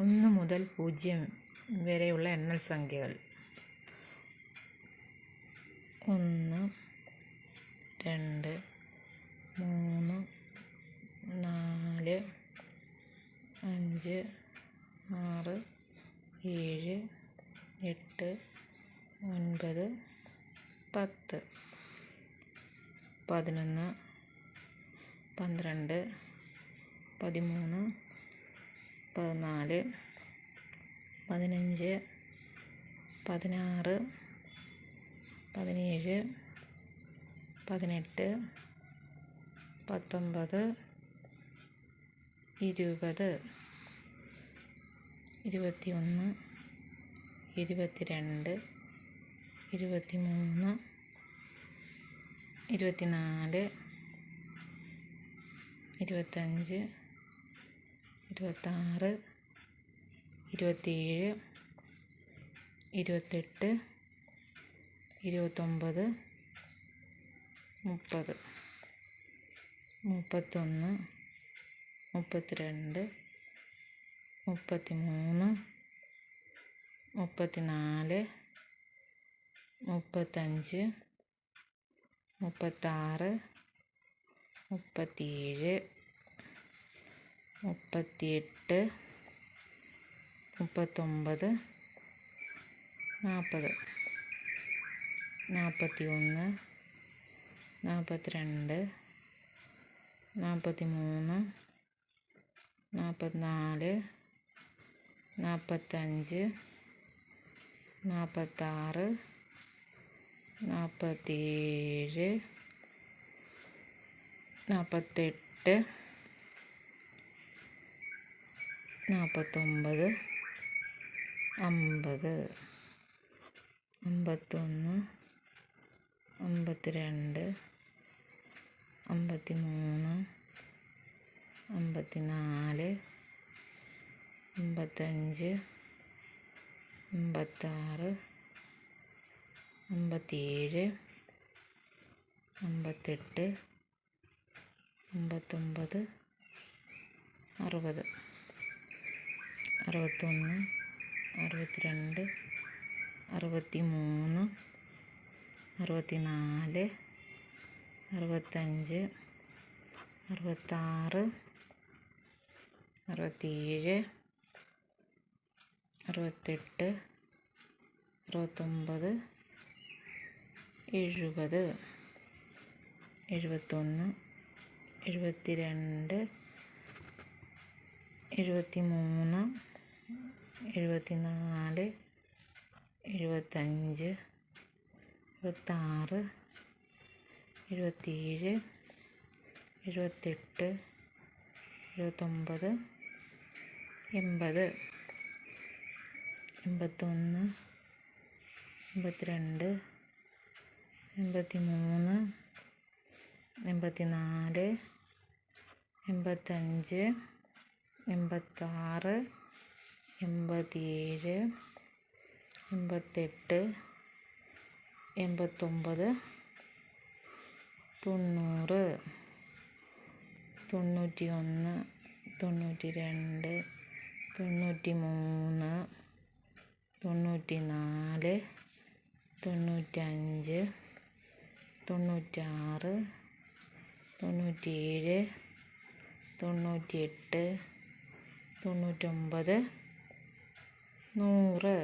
ഒന്ന് മുതൽ പൂജ്യം വരെയുള്ള എണ്ണൽ സംഖ്യകൾ. ഒന്ന് രണ്ട് മൂന്ന് നാല് അഞ്ച് ആറ് ഏഴ് എട്ട് ഒൻപത് പത്ത് പതിനൊന്ന് പന്ത്രണ്ട് പതിമൂന്ന് പതിനാല് പതിനഞ്ച് പതിനാറ് പതിനേഴ് പതിനെട്ട് പത്തൊമ്പത് ഇരുപത് ഇരുപത്തി ഒന്ന് ഇരുപത്തി രണ്ട് ഇരുപത്തി മൂന്ന് ഇരുപത്തി നാല് ഇരുപത്തഞ്ച് ഇരുപത്താറ് ഇരുപത്തേഴ് ഇരുപത്തെട്ട് ഇരുപത്തൊമ്പത് മുപ്പത്. മുപ്പത്തൊന്ന് മുപ്പത്തിരണ്ട് മുപ്പത്തി മൂന്ന് മുപ്പത്തി നാല് മുപ്പത്തഞ്ച് മുപ്പത്താറ് മുപ്പത്തിയേഴ് മുപ്പത്തിയെട്ട് മുപ്പത്തൊമ്പത് നാൽപ്പത്. നാൽപ്പത്തി ഒന്ന് നാൽപ്പത്തിരണ്ട് നാൽപ്പത്തി മൂന്ന് നാൽപ്പത്തിനാല് നാൽപ്പത്തഞ്ച് നാൽപ്പത്താറ് നാൽപ്പത്തേഴ് നാൽപ്പത്തെട്ട്. നാൽപ്പത്തൊമ്പത് അമ്പത് അമ്പത്തൊന്ന് അമ്പത്തിരണ്ട് അമ്പത്തി മൂന്ന് അമ്പത്തി നാല് അമ്പത്തഞ്ച് അമ്പത്താറ് അമ്പത്തിയേഴ് അമ്പത്തെട്ട് അമ്പത്തൊമ്പത് അറുപത്. അറുപത്തൊന്ന് അറുപത്തിരണ്ട് അറുപത്തി മൂന്ന് അറുപത്തി നാല് അറുപത്തഞ്ച് അറുപത്താറ് അറുപത്തിയേഴ് അറുപത്തെട്ട് അറുപത്തൊമ്പത് എഴുപത് എഴുപത്തൊന്ന് എഴുപത്തി രണ്ട് എഴുപത്തി മൂന്ന് എഴുപത്തി നാല് എഴുപത്തഞ്ച് എഴുപത്താറ് എഴുപത്തേഴ് എഴുപത്തെട്ട് എഴുപത്തൊമ്പത് എൺപത് എൺപത്തൊന്ന് എൺപത്തിരണ്ട് എൺപത്തി മൂന്ന് എൺപത്തി നാല് എൺപത്തഞ്ച് എൺപത്താറ് എൺപത്തിയേഴ് എൺപത്തെട്ട് എൺപത്തൊമ്പത് തൊണ്ണൂറ് തൊണ്ണൂറ്റി ഒന്ന് തൊണ്ണൂറ്റി രണ്ട് തൊണ്ണൂറ്റി മൂന്ന് തൊണ്ണൂറ്റി നാല് തൊണ്ണൂറ്റഞ്ച് തൊണ്ണൂറ്റാറ് തൊണ്ണൂറ്റിയേഴ് തൊണ്ണൂറ്റിയെട്ട് തൊണ്ണൂറ്റൊമ്പത് നൂറ്